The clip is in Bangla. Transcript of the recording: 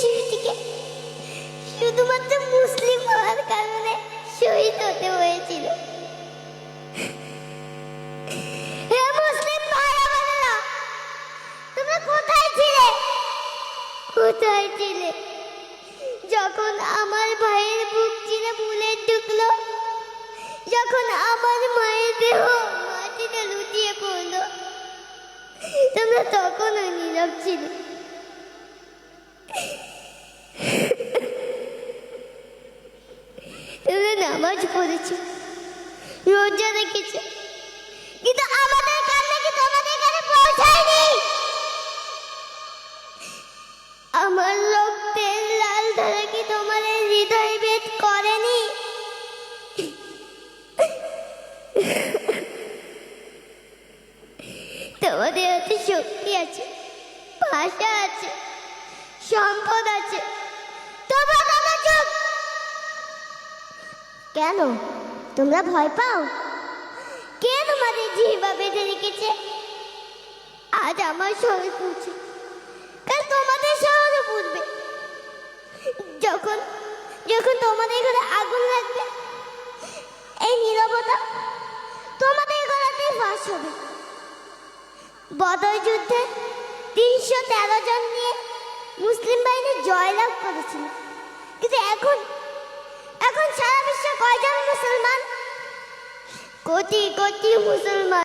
সিংকে শুধুমাত্র মুসলিম হওয়ার কারণে শহীদ হতে হয়েছিল। মুসলিম তোমরা কোথায় ছিলে? কোথায় ছিলে? যখন আমার ভাইয়ের বুক চিরে বুলেট ঢুকলো, যখন আমার মায়ের দেহ মাটিতে লুটিয়ে পড়ল, তোমরা তখনও নীরব ছিলে তোমরা নামাজ পড়েছ রোজা রেখেছ। কিন্তু আমাদের কান্না কি তোমাদের কাছে পৌঁছায়নি। আমার রক্তের লাল ধারা কি তোমাদের হৃদয় ভেদ করেনি? তোমাদের হাতে শক্তি আছে, ভাষা আছে, সম্পদ আছে। কেন? তোমরা ভয় পাও? কে তোমাদের জিহ্বা বেঁধে রেখেছে? আজ আমার শহরে পৌঁছে কাল তোমাদের শহরে পড়বে যখন যখন তোমাদের ঘরে আগুন লাগবে, এই নীরবতা তোমাদের গলাতে ফাঁস হবে। বদর যুদ্ধে তিনশো তেরো জন নিয়ে মুসলিম বাহিনী জয়লাভ করেছিল। কিন্তু এখন 国际国际，我是吗